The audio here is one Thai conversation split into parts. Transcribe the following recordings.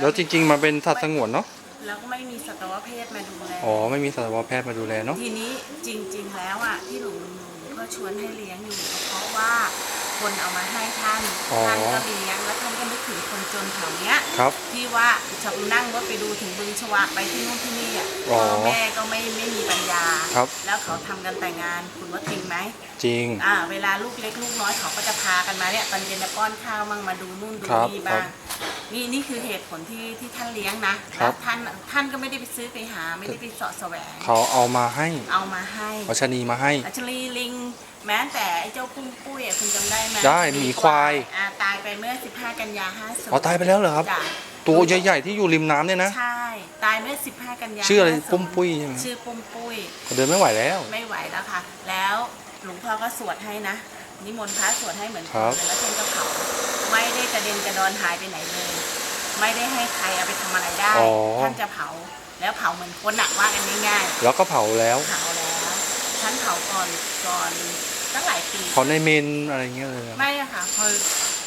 แล้วจริง ๆ มาเป็นสัตว์สงวนเนาะแล้วก็ไม่มีสัตวแพทย์มาดูแลอ๋อไม่มีสัตวแพทย์มาดูแลเนาะทีนี้จริง ๆ แล้วอะที่หลวงพ่อชวนให้เลี้ยงอยู่ก็เพราะว่าคนเอามาให้ท่านอ๋อท่านก็เลี้ยงแล้วท่านก็นึกถึงคนจนแถวเนี้ยครับที่ว่าจะนั่งรถไปดูถึงบึงฉวากไปที่นู่นที่นี่อะอ๋อพ่อแม่ก็ไม่ไม่มีปัญญาครับแล้วเขาทำกันแต่งงานคุณว่าจริงไหมจริงอ่าเวลาลูกเล็กลูกน้อยเขาก็จะพากันมาเนี่ยตอนเย็นจะป้อนข้าวมั่งมาดูนู่นดูครับนี่ครับ้าบง นี่นี่คือเหตุผลที่ที่ท่านเลี้ยงนะครับ แล้วท่านท่านก็ไม่ได้ไปซื้อไปหา ไม่ได้ไปเสาะแสวง เขาเอามาให้เอามาให้เอาชะนีมาให้ อัชลีลิง แม้แต่ไอ้เจ้าปุ้งปุ้ยอะคุณจำได้ไหมได้หมีควาย อ่าตายไปเมื่อ 15 กันยา50อ๋อตายไปแล้วเหรอครับ จ้ะตัวใหญ่ๆที่อยู่ริมน้ำเนี่ยนะ ใช่ ตายเมื่อ 15 กันยาชื่ออะไร50ปุ้มปุ้ยใช่ไหม ชื่อปุ้มปุ้ย เดินไม่ไหวแล้ว ไม่ไหวแล้วค่ะ แล้วหลวงพ่อก็สวดให้นะ นิมนต์พระสวดให้เหมือนครับนแล้วท่านก็เผาไม่ได้กระเด็นกระดอนหายไปไหนเลย ไม่ได้ให้ใครเอาไปทำอะไรได้ อ๋อ ท่านจะเผา แล้วเผาเหมือนคนหนักว่ากันง่ายแล้วก็เผาแล้ว ๆเผาแล้ว ท่านเผาก่อนก่อนตั้งหลายปี เผาในเมนอะไรเงี้ยเลยอะไม่อะค่ะคือ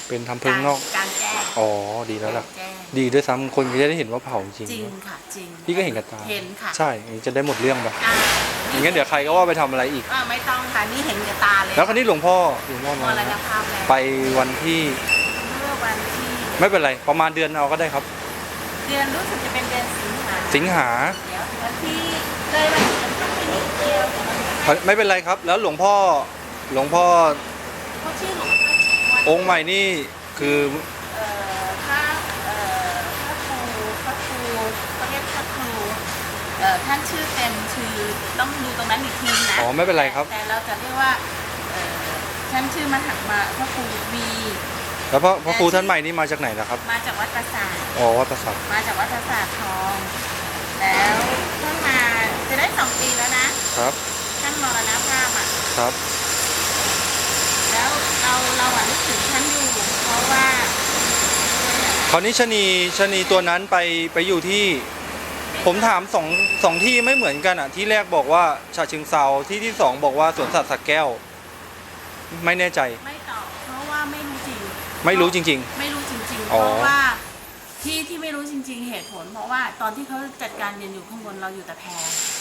เป็นทำเพลิงนอก การแจ้งอ๋อดีแล้วล่ะ การแจ้งดีด้วยซ้ำคนก็จะได้เห็นว่าเผาจริงจริงค่ะ จริงพี่ก็เห็นกับตาเห็นค่ะใช่อย่างนี้จะได้หมดเรื่องไปอ่าอย่างงั้นเดี๋ยวใครก็ว่าไปทำอะไรอีก อ่าไม่ต้องค่ะนี่เห็นกับตาเลยแล้วคราวนี้หลวงพ่อหลวงพ่อมมารณภาพแล้วไปวันที่เมื่อวันที่ ไม่เป็นไรประมาณเดือนเอาก็ได้ครับ เดือนรู้สึกจะเป็นเดือนสิงหาสิงหาเดี๋ยววันที่เลยวันที่มันต้องไปนิดเดียวแต่มันไม่เป็นไรครับ แล้วหลวงพ่อหลวงพ่อเขาชื่อหลวงพ่อชีวันองค์ใหม่นี่คือเอ่อพระเอ่อพระครูพระครูเขาเรียกพระครูเอ่อท่านชื่อเต็มชื่อต้องดูตรงนั้นอีกทีนะ อ๋อไม่เป็นไรครับ แต่เราจะเรียกว่าเอ่อท่านชื่อมหามาพระครูวี แล้วพระพระครูท่านใหม่นี่มาจากไหนนะครับ มาจากวัดประสาทอ๋อวัดประสัทมาจากวัดประสาททอง แล้วเพิ่งมาจะได้สองปีแล้วนะครับท่านมรณภาพอะครับ แล้วเราเราอะนึกถึงท่านอยู่เพราะว่าคราวนี้ชะนีชะนีตัวนั้นไปไปอยู่ที่ ผมถามสองสองที่ไม่เหมือนกันอะ ที่แรกบอกว่าฉะเชิงเซาที่ที่สองบอกว่าสวนสัตว์สักแก้ว ไม่แน่ใจไม่ ไม่รู้จริง ไม่รู้จริงๆอ๋เพอราะว่าที่ที่ไม่รู้จริง ๆ เหตุผล เพราะว่าตอนที่เขาจัดการเรียนอยู่ข้างบนเราอยู่แต่แพร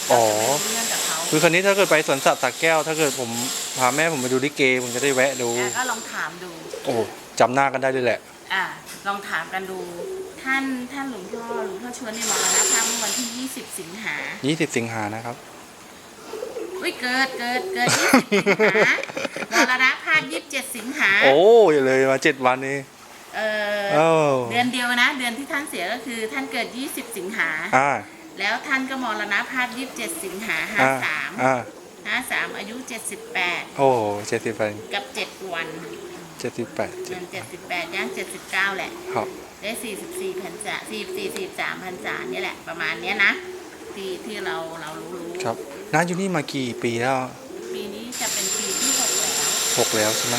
เราจะไม่รู้เรื่องจากเขาๆ คือคราวนี้ถ้าเกิดไปสวนสัตว์สักแก้ว ถ้าเกิดผมพาแม่ผมไปดูลิเกผมจะได้แวะดูอะก็ลองถามดู โอ้จำหน้ากันได้เลยแหละ อะลองถามกันดู ท่านท่านหลวงพ่อหลวงพ่อชวนในมรณภาพเมื่อวันที่ 20 สิงหา20 สิงหานะครับ อุ้ยเกิดเกิดเกิด20สิงหา มรณภาพ27สิงหาโอ้ยเลยมาเจ็ดวันนี้เออโอ้เดือนเดียวนะ เดือนที่ท่านเสียก็คือท่านเกิด20สิงหาอ่าแล้วท่านก็มรณภาพ27สิงหาอ่า53อ่า53อายุ78โอ้เจ็ดสิบแปดกับ7วันเจ็ดสิบแปดเดือน78ย่าง79แหละครับได้44พันษา44 43พันษาเนี่ยแหละประมาณเนี้ยนะที่ที่เราเรารู้รู้ครับน้าอยู่นี่มากี่ปีแล้ว ปีนี้จะเป็นปีที่หกแล้ว หกแล้วใช่ไหม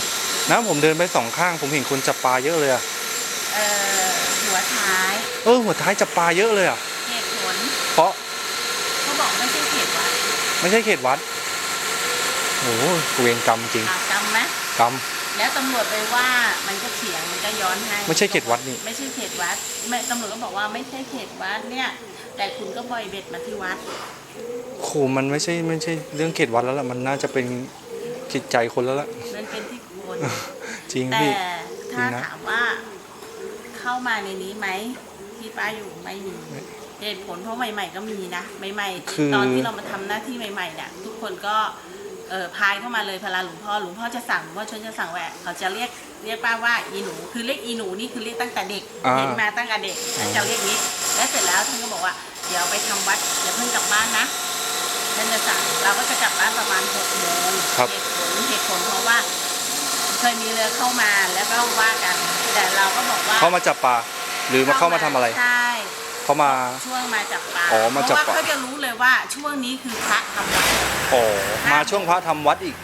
น้าผมเดินไปสองข้าง ผมเห็นคนจับปลาเยอะเลยอะเอ่อหัวท้ายเออหัวท้ายจับปลาเยอะเลยอะเหตุผลเพราะเขาบอกไม่ใช่เขตวัดไม่ใช่เขตวัดโอ้โหเวรกรรมจริงอะจำไหมกรรม แล้วตำรวจไปว่ามันก็เถียงมันก็ย้อนให้ไม่ใช่เขตวัดนี่ ไม่ใช่เขตวัดไม่ตำรวจก็บอกว่าไม่ใช่เขตวัดเนี่ย แต่คุณก็ปล่อยเบ็ดมาที่วัด โหมันไม่ใช่ไม่ใช่เรื่องเขตวัดแล้วล่ะมันน่าจะเป็น จิตใจคนแล้วล่ะ มันเป็นที่คนจริงแต่พี่ ถ้าจริงนะถามว่าเข้ามาในนี้ไหมที่ป้าอยู่ไม่มีเหตุผลเพราะใหม่ ๆ ก็มีนะใหม่คือๆตอนที่เรามาทำหน้าที่ใหม่ๆเนี่ยทุกคนก็เออพายเข้ามาเลยพลาหลวงพ่อหลวงพ่อจะสั่งหลวงพ่อชนจะสั่งแหวะเขาจะเรียกเรียกป้าว่าอีหนูคือเรียกอีหนูนี่คือเรียกตั้งแต่เด็กอ่า เห็นมาตั้งแต่เด็กอ่าจะเรียกนี้ แล้วเสร็จแล้วท่านก็บอกว่าเดี๋ยวไปทำวัดอย่าเพิ่งกลับบ้านนะ ท่านจะสั่งเราก็จะกลับบ้านประมาณหกโมงครับ เหตุผลเหตุผลเพราะว่า เคยมีเรือเข้ามาแล้วก็ว่ากัน แต่เราก็บอกว่าเขามาจับปลาหรือมาเข้ามาทำอะไรใช่เขามา ช่วงมาจับปลาอ๋อมาจับปลา เพราะว่าเขาจะรู้เลยว่าช่วงนี้คือพระทำวัด อ๋อมาช่วงพระทำวัดอีก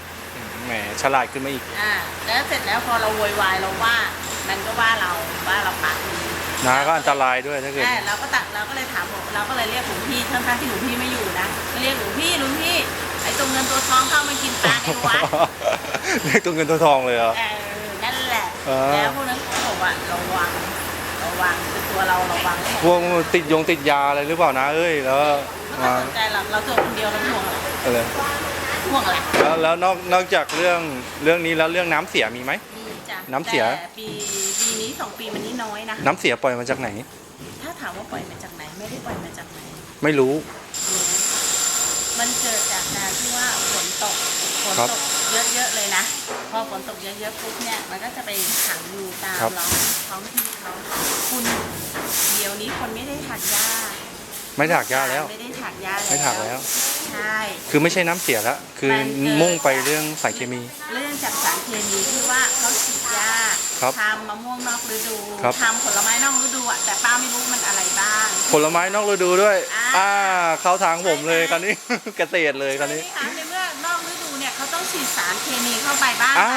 แหมฉลาดขึ้นมาอีก อ่าแล้วเสร็จแล้วพอเราโวยวายเราว่า มันก็ว่าเราว่าเราปากดี นาก็อันตรายด้วยถ้าเกิดแต่เราก็ตัดเราก็เลยถามบอกเราก็เลยเรียกหลวงพี่ทั้งๆที่หลวงพี่ไม่อยู่นะก็เรียกหลวงพี่หลวงพี่ไอ้ตัวเงินตัวทองเข้ามากินปลาในวัด เรียกตัวเงินตัวทองเลยเหรอ เออนั่นแหละ อ่า แล้วพวกนั้นเขาบอกว่าระวัง ระวังคือตัวเราระวังไม่หมดพวกติดยงติดยาอะไรหรือเปล่านะเอ้ยแล้วไม่มาสนใจหรอกเราตัวคนเดียวเราห่วงอะไรอะไรห่วงอะไรแล้วแล้วนอกนอกจากเรื่องเรื่องนี้แล้วเรื่องน้ำเสียมีไหม มีจ้ะน้ำเสีย แต่ปี ปีนี้สองปีมันนี่น้อยนะ น้ำเสียปล่อยมาจากไหน ถ้าถามว่าปล่อยมาจากไหน ไม่ได้ปล่อยมาจากไหน ไม่รู้ มันเกิดจากการที่ว่าฝนตกฝนครับตกเยอะๆเลยนะ พอฝนตกเยอะๆปุ๊บเนี่ยมันก็จะไปขังอยู่ตามครับ ร้องท้องที่เขาคุณเดี๋ยวนี้คนไม่ได้ถักหญ้าไม่ถากยาแล้ว ไม่ได้ถักหญ้าแล้วไม่ถากแล้ว ใช่คือไม่ใช่น้ำเสียแล้วคือมันเกิดมุ่งไปเรื่องสารเคมี เรื่องจากสารเคมีที่ว่าเขาฉีดยา ครับทำมะม่วงนอกฤดูครับ ทำผลไม้นอกฤดูอะแต่ป้าไม่รู้มันอะไรบ้าง ผลไม้นอกฤดูด้วย อ่า อ่า เข้าทางผมเลยคันนี้ เกษตรเลยคันนี้ ใช่ไหมคะในเมื่อนอกฤดูเนี่ยเขาต้องฉีดสารเคมีเข้าไปบ้างอ่า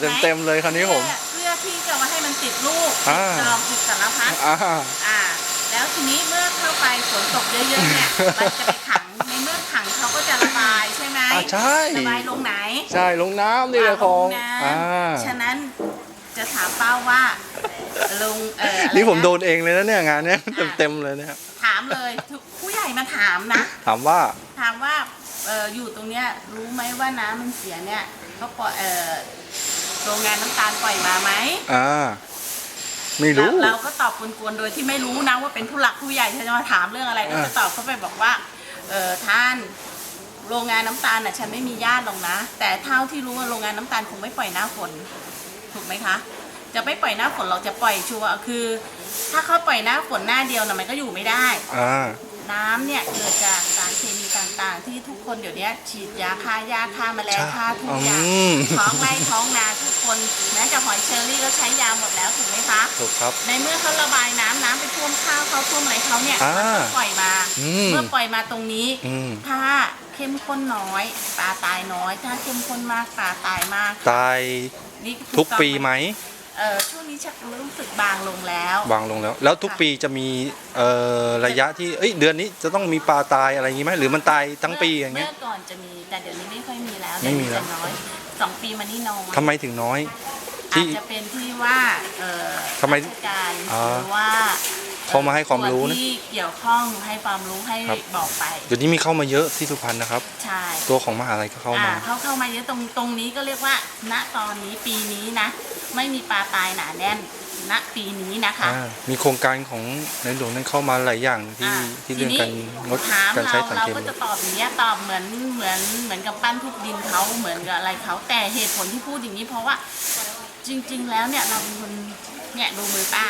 ถูกไหเต็มๆเลยคันนี้ผม เพื่อเพื่อที่จะมาให้มันติดลูกอ่าติดดอกติดสารพัด อ่า อ่าแล้วทีนี้เมื่อเข้าไปฝนตกเยอะๆเนี่ย มันจะไปขัง ในเมื่อขังเขาก็จะระบายใช่ไหมอ่าใช่ ระบายลงไหนใช่ ลงน้ำนี่แหละของ ลงน้อ่าำฉะนั้น จะถามเป้าว่าลุงเอออะไระนี่ผมโดนเองเลยนะเนี่ยงานเนี้ยเต็มๆเลยเนี่ยถามเลยทุกผู้ใหญ่มาถามนะ ถามว่า ถามว่าเอออยู่ตรงเนี้ยรู้ไหมว่าน้ำมันเสียเนี่ยเขาปล่อยเออโรงงานน้ำตาลปล่อยมาไหมอ่า ไม่รู้ เราเราก็ตอบกวนๆโดยที่ไม่รู้นะว่าเป็นผู้หลักผู้ใหญ่จะมาถามเรื่องอะไรก็อ่าจะตอบเขาไปบอกว่าเออท่าน โรงงานน้ำตาลน่ะฉันไม่มีญาติหรอกนะ แต่เท่าที่รู้ว่าโรงงานน้ำตาลคงไม่ปล่อยหน้าฝนถูก ไหมคะ จะไม่ปล่อยหน้าฝนเราจะปล่อยชัวร์คือ ถ้าเขาปล่อยหน้าฝนหน้าเดียวน่ะมันก็อยู่ไม่ได้ อ่า น้ำเนี่ยเกิดจากสารเคมีต่างๆ ที่ทุกคนเดี๋ยวนี้ฉีดยาฆ่าหญ้าฆ่าแมลงใช่ฆ่าทุกอย่างอืม ท้องไร่ท้องนาทุกคนแม้แต่หอยเชอรี่ก็ใช้ยาหมดแล้วถูกไหมคะ ถูกครับ ในเมื่อเขาระบายน้ำน้ำไปท่วมข้าวเขาท่วมอะไรเขาเนี่ยอ่ามันก็ปล่อยมา อืม เมื่อปล่อยมาตรงนี้ อืม ถ้า เข้มข้นน้อย ปลาตายน้อย ถ้าเข้มข้นมากปลาตายมากตายนี่ทุกปีไหมเออช่วงนี้ชักรู้สึกบางลงแล้ววางลงแล้ว แล้วทุกปีจะมีเอ่อระยะที่เอ้ยเดือนนี้จะต้องมีปลาตายอะไรอย่างงี้ไหมหรือมันตายทั้งปีอย่างเงี้ย เมื่อก่อนจะมีแต่เดี๋ยวนี้ไม่ค่อยมีแล้วไม่มีแล้ว เดี๋ยจะน้อยสองปีมานี่น้อยทำไมถึงน้อย อาที่จจะเป็นที่ว่าเออทำไมราชการอ่าหรือว่า เขามาให้ความรู้นะส่วนที่เกี่ยวข้องให้ความรู้ให้ครับ บอกไป เดี๋ยวนี้มีเข้ามาเยอะที่สุพรรณนะครับ ใช่ตัวของมหาลัยก็เข้ามาอ่เขาเข้ามาเยอะตรงตรงนี้ก็เรียกว่า ณตอนนี้ปีนี้นะ ไม่มีปลาตายหนาแน่น ณปีนี้นะคะอ่ามีโครงการของในหลวงนั้นเข้ามาหลายอย่างที่อ่าที่เรื่องการงดถามการเราใช้สารเราเคก็มี จะตอบอย่างเงี้ยตอบเหมือนเหมือนเหมือนกับปั้นทุบดินเขาเหมือนกับอะไรเขาแต่เหตุผลที่พูดอย่างนี้เพราะว่าจริง ๆ แล้วเนี่ยเราเป็นคนเนี่ยดูมือป้า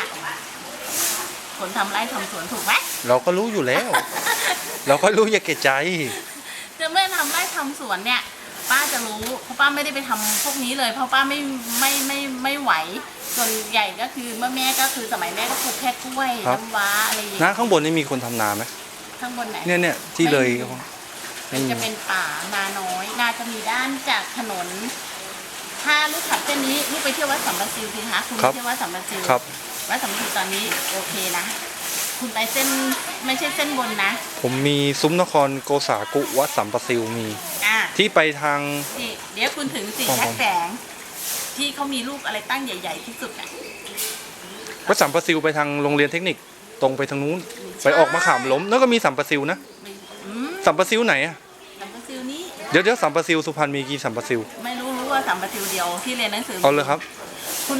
คนทำไร่ทำสวนถูกไหมเราก็รู้อยู่แล้ว เราก็รู้อย่าเกะใจจะเมื่อทำไร่ทำสวนเนี่ย ป้าจะรู้เพราะป้าไม่ได้ไปทำพวกนี้เลย เพราะป้าไม่ไม่ไม่ไม่ไหวส่วนใหญ่ก็คือเมื่อแม่ก็คือสมัยแม่ก็ปลูกแค่กล้วยครับน้ำว้าอะไรอย่างนะเงี้ยข้างบนนี่มีคนทำนาไหมข้างบนไหนเนี่ยเนี่ยที่เลยมันจะเป็นป่านาน้อย นาจะมีด้านจากถนนถ้าลูกขับเส้นนี้ลูกไปเที่ยววัดสัมปะซิวสิคะคุณไปเที่ยววัดสัมปะซิวครับ วัดสัมปะซิวตอนนี้โอเคนะ คุณไปเส้นไม่ใช่เส้นบนนะ ผมมีซุ้มนครโกษากุวัดสัมปะซิวมี อ่าที่ไปทาง นี่เดี๋ยวคุณถึงสี่ครับแยผกมแฝงที่เขามีลูกอะไรตั้งใหญ่ ๆ ที่สุดอะ วัดสัมปะซิวไปทางโรงเรียนเทคนิคตรงไปทางนู้น ไปออกมะขามล้มแล้วก็มีสัมปะซิวนะอืมสัมปะซิวไหนอะสัมปะซิวนี้ เดี๋ยวเดี๋ยวสัมปะซิวสุพรรณมีกี่สัมปะซิวไม่รู้รู้ว่าสัมปะซิวเดียวที่เรียนหนังสือเอาเลยครับ คุณ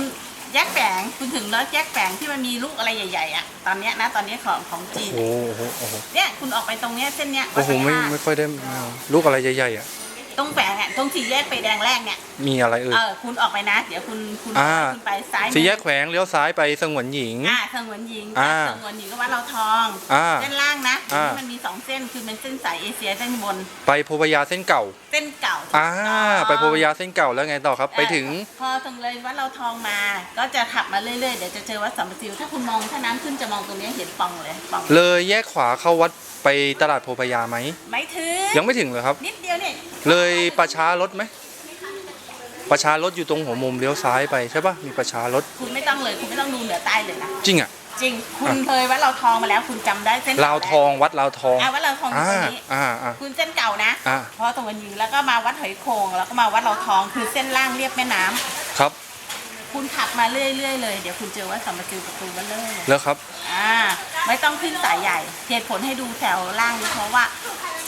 แยกแฝงคุณถึงแล้วแยกแฝงที่มันมีลูกอะไรใหญ่ๆอะตอนเนี้ยนะตอนนี้ของของจีนโอ้โหโอ้โหเนี่ยคุณออกไปตรงเนี้ยเส้นเนี้ยโอ้โหไม่วัดพระธาตุ ไม่ค่อยได้ไม่เอาลูกอะไรใหญ่ๆอะ ตรงแฝงอะตรงสี่แยกไปแดงแรกเนี่ยมีอะไรเอ่ย เออคุณออกไปนะ เดี๋ยวคุณคุณอ่า คุณไปซ้ายมือสี่แยกแขวงเลี้ยวซ้ายไปสงวนหญิง อ่าสงวนหญิงอ่า สงวนหญิงก็วัดเราทองอ่า เส้นล่างนะอ่ามันมีสองเส้นคือเป็นเส้นสายเอเชียเส้นบนไปโพพยาเส้นเก่าเส้นเก่าอ่าถูกต้องไปโพพยาเส้นเก่าแล้วไงต่อครับ ไปถึง เออพอถึงเลยวัดเราทองมา ก็จะขับมาเรื่อยๆเดี๋ยวจะเจอวัดสัมปะซิวถ้าคุณมองถ้าน้ำขึ้นจะมองตรงเนี้ยเห็นปล่องเลยปล่องเลยแยกขวาเข้าวัดไปตลาดโพพยาไหม ไม่ถึง ยังไม่ถึงเลยครับ นิดเดียวเนี่ย เลยประชารถไหมประชารถอยู่ตรงหัวมุมเลี้ยวซ้ายไปใช่ปะมีประชารถคุณไม่ต้องเลยคุณไม่ต้องดูเหนือใต้เลยนะจริงอะจริง คุณเคยวัดเราทองมาแล้ว คุณจำได้เส้นลาวทองวัดลาวทองอ่าวัดเราทองอยู่อ่าตรงนี้อ่าอ่าคุณเส้นเก่านะอ่าพอตรงวันยืนแล้วก็มาวัดหอยโขงแล้วก็มาวัดเราทองคือเส้นล่างเรียบแม่น้ำครับ คุณขับมาเรื่อยๆเลยเดี๋ยวคุณเจอว่าสัมปติประตูเบลเลอร์เลยแล้วครับอ่าไม่ต้องขึ้นสายใหญ่เหตุผลให้ดูแถวล่างนี้เพราะว่า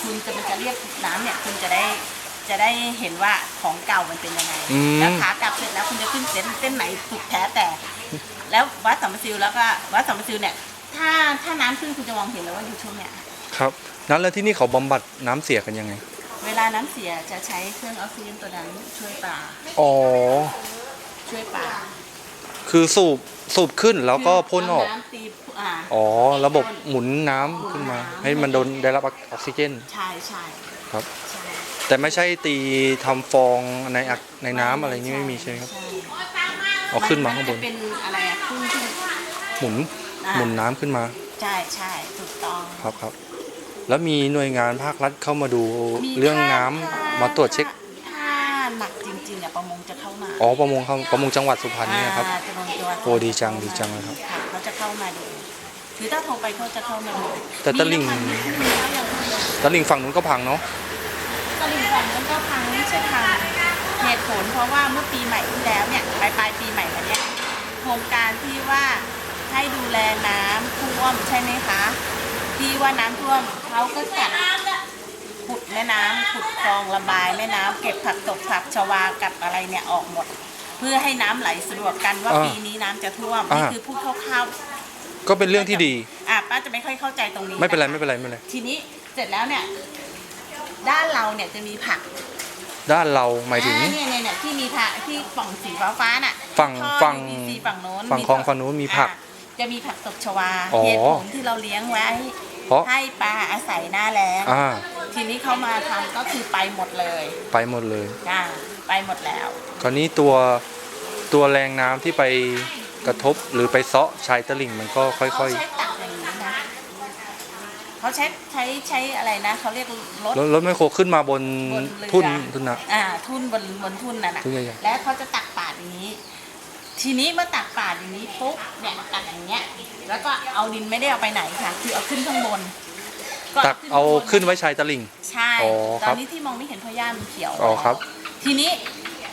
คุณจะมันจะเรียกน้ำเนี่ยคุณจะได้จะได้เห็นว่าของเก่ามันเป็นยังไงอืม แล้วขากลับเสร็จแล้วคุณจะขึ้นเส้นเส้นไหนสุดแท้แต่ แล้ววัดสัมปติวแล้วก็วัดสัมปติวเนี่ย ถ้าถ้าน้ำขึ้นคุณจะมองเห็นเลยว่าอยู่ช่วงเนี่ย ครับนั้นแล้วที่นี่เขาบำบัดน้ำเสียกันยังไง เวลาน้ำเสียจะใช้เครื่องออกซิเจนตัวนั้นช่วยปลาอ๋อ ช่วยปลาคือสูบสูบขึ้นแล้วก็พ่นออก เาน้ำตี อ่า อ๋อ ระบบหมุนน้ำขึ้นมาให้มันโดนได้รับออกซิเจน ใช่ใช่ครับ ใช่แต่ไม่ใช่ตีทำฟองในอักในน้ำอะไรนี้ไม่มีใช่ไหมครับใช่เอาขึ้นมาข้างบน จะเป็นอะไรอะขึ้นขึ้น หมุนอ่า หมุนน้ำขึ้นมาใช่ใช่ถูกต้อง ครับครับ แล้วมีหน่วยงานภาครัฐเข้ามาดูมีเรื่องน้ำถ้มาตรวจเช็ค ถ้าหนักจริงๆอะประมงจะเข้ามาอ๋อประมงครับประมงจังหวัดสุพรรณเนี่ยครับ อ่าจะลงตัวโอ้ดีจังดีจังเลยครับค่ะเขาจะเข้ามาดู คือถ้าโทรไปเขาจะเข้ามาดูแต่ตะลิ่ง มีนะคะมีเขายังเข้ามาตลิ่งฝั่งนู้นก็พังเนาะ ตลิ่งฝั่งนั้นก็พังไม่ใช่พังเหตุผลเพราะว่าเมื่อปีใหม่ที่แล้วเนี่ยปลายปลายปีใหม่มาเนี่ยโครงการที่ว่าให้ดูแลน้ำท่วมใช่ไหมคะที่ว่าน้ำท่วมเขาก็จัดขุดแม่น้ำขุดคลองระบายแม่น้ำเก็บผักตบผักชวากับอะไรเนี่ยออกหมด เพื่อให้น้ำไหลสะดวกกันว่าอ่าปีนี้น้ำจะท่วมอ่านี่นี่คือพูดคร่าว ก็เป็นเรื่องที่ดีๆอะป้าจะไม่ค่อยเข้าใจตรงนี้ไม่เป็นไระคะไม่เป็นไรไม่เป็นไร ทีนี้เสร็จแล้วเนี่ย ด้านเราเนี่ยจะมีผักด้านเราหมายถึง อ่เนี่ยเนี่ยเนี่ยที่มีผักที่ป่องสีฟ้าฟ้าๆน่ะฝั่งท่อ ฝั่ง UVC ฝั่งโน้นฝั่งคลองฝั่งนู้นมีผัก อะจะมีผักตบชวาอ๋อ เหตุผลที่เราเลี้ยงไว้ เพราะให้ปลาอาศัยหน้าแล้งอ่าทีนี้เขามาทำก็คือไปหมดเลยไปหมดเลย อ่าไปหมดแล้ว คราวนี้ตัวตัวแรงน้ำที่ไป กระทบหรือไปเซาะชายตลิ่งมันก็ค่เขาอย ใช้ตักอย่างนี้นะเขาใช้ใช้ใช้อะไรนะเขาเรียกรถ ๆ รถรถไมคโครขึ้นมาบนบนเรือ ทุ่นทุ่นนะ อ่าทุ่นบนบนทุ่นน่ะนะทุ่นใหญ่แล้วเขาจะตักปาดอย่างนี้ ทีนี้เมื่อตักปาดอย่างนี้ปุ๊บเนี่ยตักอย่างเงี้ย แล้วก็เอาดินไม่ได้เอาไปไหนค่ะ คือเอาขึ้นข้างบนๆตักเอาขึ้นไว้ชายตลิ่ง ใช่อ๋อตครัอบ นนี้ที่มองไม่เห็นเพราะหญ้ามันเขียวอ๋อครับ ทีนี้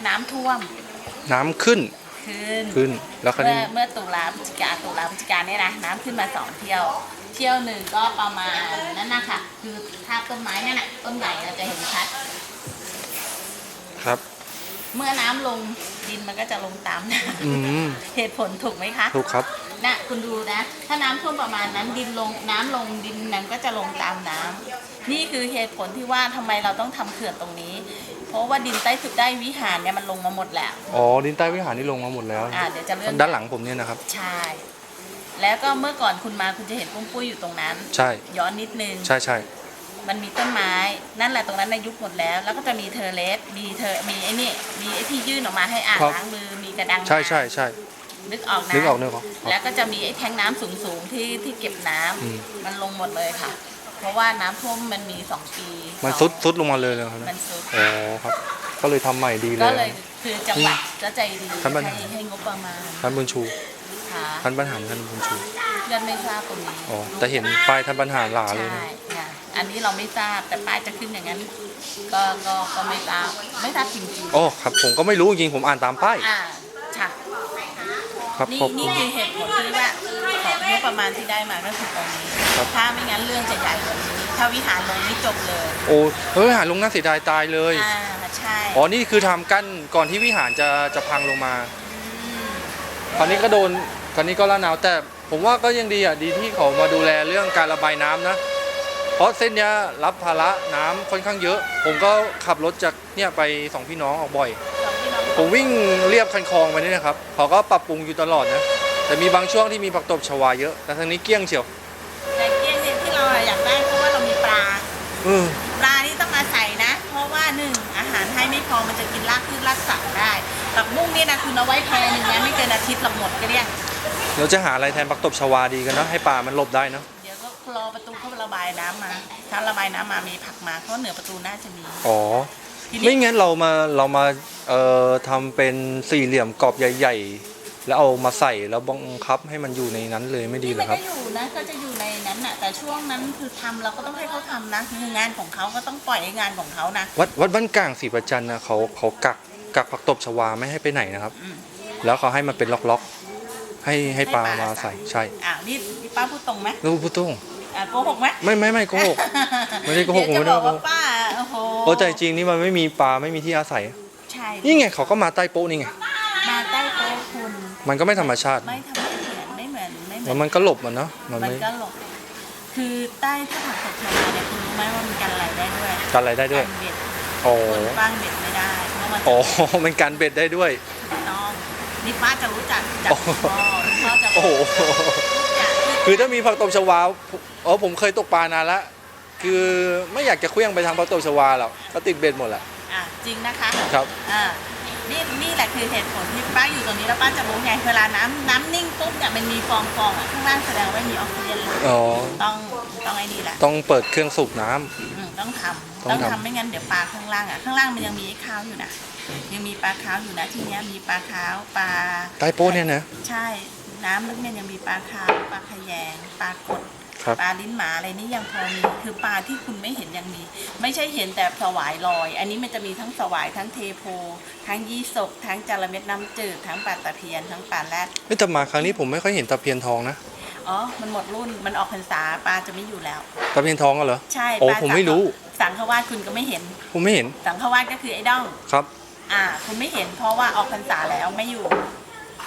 น้ำท่วมน้ำขึ้น ขึ้น ขึ้น แล้วคราวเมื่อนี้เมื่อตุลาพฤศจิกาตุลาพฤศจิกาเนี่ยนะน้ำขึ้นมาสองเที่ยว เที่ยวหนึ่งก็ประมาณนั่นนะคะคือถ้าต้นไม้นั่นน่ะต้นใหญ่เราจะเห็นชัด ครับ เมื่อน้ำลงดินมันก็จะลงตามน้อืมำเหตุผลถูกไหมคะถูกครับ นะคุณดูนะ ถ้าน้ำท่วมประมาณนั้นดินลงน้ำลงดินนั้นก็จะลงตามน้ำนี่คือเหตุผลที่ว่าทำไมเราต้องทำเขื่อนตรงนี้ เพราะว่าดินใต้สุดได้วิหารเนี่ยมันลงมาหมดแล้ว อ๋อ ดินใต้วิหารนี่ลงมาหมดแล้ว อ่าเดี๋ยวจะเลื่อน ด้านหลังผมเนี่ยนะครับ ใช่ แล้วก็เมื่อก่อนคุณมาคุณจะเห็นปุ้มปุ้ยอยู่ตรงนั้น ใช่ ย้อนนิดนึง ใช่ใช่ มันมีต้นไม้นั่นแหละตรงนั้นในยุคหมดแล้ว แล้วก็จะมีเทอร์เลสมีเธอมีไอ้นี่มีไอ้ที่ยื่นออกมาให้อ่างล้างมือมีกระดังใช่ใช่ใช่ นึกออกนะนึกออกนึกออกครับแล้วก็จะมีไอ้แทงน้ำสูงๆที่ที่เก็บน้ำอืม มันลงหมดเลยค่ะ เพราะว่าน้ำท่วมมันมีสองปีมันสองซุดซุดลงมาเลยเลยครับมันซุด อ๋อครับ ก็เลยทำใหม่ดีเลก็ยเลยคือจังหวัดก็ใจดีท่านประธานให้ให้งบประมาณท่านบุญชูค่ะท่านปัญหารท่านบุญชูเพื่อนไม่ทราบตรงนี้อ๋อแต่เห็นป้ายท่านปัญหารหลาเลยใช่นะค่ะ อันนี้เราไม่ทราบแต่ป้ายจะขึ้นอย่างนั้น ก็ก็ก็ไม่ทราบไม่ทราบจริงอ๋อครับ ผมก็ไม่รู้จริงๆผมอ่านตามป้ายๆอ่าค่ะครับนี่ขอบคุนี่ณคือเหตุผลที่ว่าของงบประมาณที่ได้มาก็คือตรงนี้ครับ ถ้าไม่งั้นเรื่องจะใหญ่กว่านี้ถ้าวิหารลงนี่จบเลยโอ้เฮ้ยวิหารลงน่าเสียดายตายเลย อ่าใช่อ๋อ นี่คือทำกั้นก่อนที่วิหารจะจะพังลงมา คราวนี้ก็โดน คราวนี้ก็ละหนาวแต่ผมว่าก็ยังดีอะ ดีที่เขามาดูแลเรื่องการระบายน้ำนะเพ ราะเส้นเนี้ยรับภาระน้ำค่อนข้างเยอะ ผมก็ขับรถจากเนี่ยไปสองพี่น้องออกบ่อยสองพี่น้องผมวิ่งเรียบคันคลองไปนี่นะครับเขาก็ปรับปรุงอยู่ตลอดนะ แต่มีบางช่วงที่มีผักตบชวาเยอะ แต่ทางนี้เกลี้ยงเชียวแต่เกี้ยงเนี่ยที่เราอยากได้เพราะว่าเรามีปลา เออปลานี่ต้องอาศัยนะ เพราะว่าหนึ่งอาหารให้ไม่พอมันจะกินรากพืชรากสัตว์ได้ผักบุ้งนี่นะคุณเอาไว้แพรหนึ่งนะไม่เกินอาทิตย์หรอกหมดก็เรียก เราจะหาอะไรแทนผักตบชวาดีกันเนอะให้ปลามันหลบได้เนอะาระบายน้ำมาถ้าระบายน้ำมามีผักมาเพราะเหนือประตูน่าจะมีอ๋อ ทีไม่นี้งั้นเรามาเรามาเอ่อทำเป็นสี่เหลี่ยมกรอบใหญ่ ๆ แล้วเอามาใส่แล้วบังคับให้มันอยู่ในนั้นเลยไม่ดีเหรไม่อครัได้บอยู่นะก็จะอยู่ในนั้นน่ะ แต่ช่วงนั้นคือทำเราก็ต้องให้เขาทำนะคืองานของเขาก็ต้องปล่อยให้งานของเขานะ วัดวัดบ้านกลางศรีประจันนะเขาเขากักกักผักตบชวาไม่ให้ไปไหนนะครับ อืม แล้วเขาให้มันเป็นล็อกๆ ให้ให้ปลามาใส่ใช่อ่านี่นี่ป้าพูดตรงไหม แล้วพูดตรง อ่าโกหกไหมไม่ไม่ไม่โกหกไม่ได้โกหกเดี๋ยวผมไม่จะได้บอกโกหกว่าป้าโอ้โหโอ้แต่จริงนี่มันไม่มีปลาไม่มีที่อาศัย ใช่นี่ไงเขาก็มาใต้โป๊ะนี่ไง มาใต้โต๊ะคุณ มันก็ไม่ธรรมชาติ ไม่ทำไม่เหมือนไม่เหมือนไม่เหมืแล้อวนมันก็หลบมันเนาะ มันมันไม่ก็หลบคือใต้ถ้าผักตกชาวนาเนี่ยคุณรู้ไหมว่ามันกันอะไรได้ด้วยกันอะไรได้ด้วย กันเบ็ดโอ้คนฟางเบ็ดไม่ได้เพราะมันจะโอ้มันกันเบ็ดได้ด้วย ถูกต้องนี่ป้าจะรู้จักจากโอ้คุณพ่อคุณพ่อจะโอ้โหรู้จัก คือถ้ามีผักตบชวาอ๋อผมเคยตกปลานานละคือไม่อยากจะเคลี้ยงไปทางผักตบชวาหรอกก็ติดเบ็ดหมดแหละอะจริงนะคะครับอ่านี่นี่แหละคือเหตุผลที่ป้าอยู่ตรงนี้แล้วป้าจะรู้ไงเวลาน้ำน้ำนิ่งปุ๊บเนี่ยมันมีฟองฟองอะข้างล่างแสดงว่ามีออกซิเจนเลยอ๋อต้องต้องไอ้นี่แหละต้องเปิดเครื่องสูบน้ำ อืมต้องทำต้ต้อองงทำ ทำไม่งั้นเดี๋ยวปลาข้างล่างอะข้างล่างมันยังมีไอ้ข้าวอยู่นะยังมีปลาขาวอยู่นะทีเนี้ยมีปลาขาวปลา ใต้โป๊ะเนี่ยนะ ใช่ น้ำลึกเนี่ยยังมีปลาขาวปลาขยงปลากดครับ ปลาลิ้นหมาอะไรนี่ยังพอมีคือปลาที่คุณไม่เห็นยังมี ไม่ใช่เห็นแต่สวายลอย อันนี้มันจะมีทั้งสวายทั้งเทโพ ทั้งยี่สกทั้งจระเม็ดน้ำจืดทั้งปลาตะเพียนทั้งปลาแรด เฮ้ยแต่มาครั้งนี้ผมไม่ค่อยเห็นตะเพียนทองนะอ๋อ มันหมดรุ่น มันออกพรรษาปลาจะไม่อยู่แล้ว ตะเพียนทองก็เหรอ ใช่โอ้ปลาผมไม่รู้ สังฆวาสคุณก็ไม่เห็น ผมไม่เห็นสังฆวาสก็คือไอ้ด้อง ครับ อ่า คุณไม่เห็นเพราะว่าออกพรรษาแล้วไม่อยู่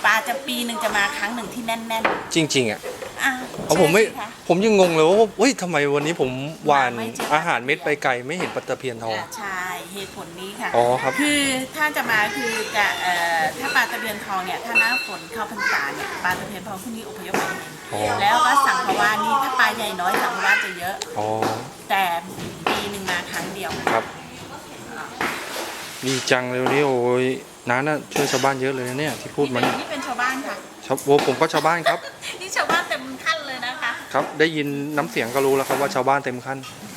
ปลาจะปีหนึ่งจะมาครั้งหนึ่งที่แน่นจริง ๆ อะๆอ่าเอาผมไม่ ใช่สิคะ ผมยังงงเลยว่าเฮ้ยทำไมวันนี้ผมหวานไม่เจอ อาหารเม็ดไปไกลไม่เห็นปลาตะเพียนทอง อ่าใช่เหตุผลนี้ค่ะ อ๋อครับ คือถ้าจะมาคือจะเอ่อถ้าปลาตะเพียนทองเนี่ยถ้าหน้าฝนเข้าพรรษาเนี่ยปลาตะเพียนทองพวกนี้อพยพไปเองอ๋อ แล้วก็สังฆวาสนี่ถ้าปลาใหญ่น้อยสังฆวาสจะเยอะ อ๋อแต่ปีหนึ่งมาครั้งเดียว ครับ ดีจังเลยวันนี้โอ้ย น้าน่ะช่วยชาวบ้านเยอะเลยนะเนี่ยที่พูดมันนี่เป็นนี่เป็นชาวบ้านค่ะชาวโอ้ผมก็ชาวบ้านครับ นี่ชาวบ้านเต็มขั้นเลยนะคะ ครับ ได้ยินน้ำเสียงก็รู้แล้วครับว่าชาวบ้านเต็มขั้นอ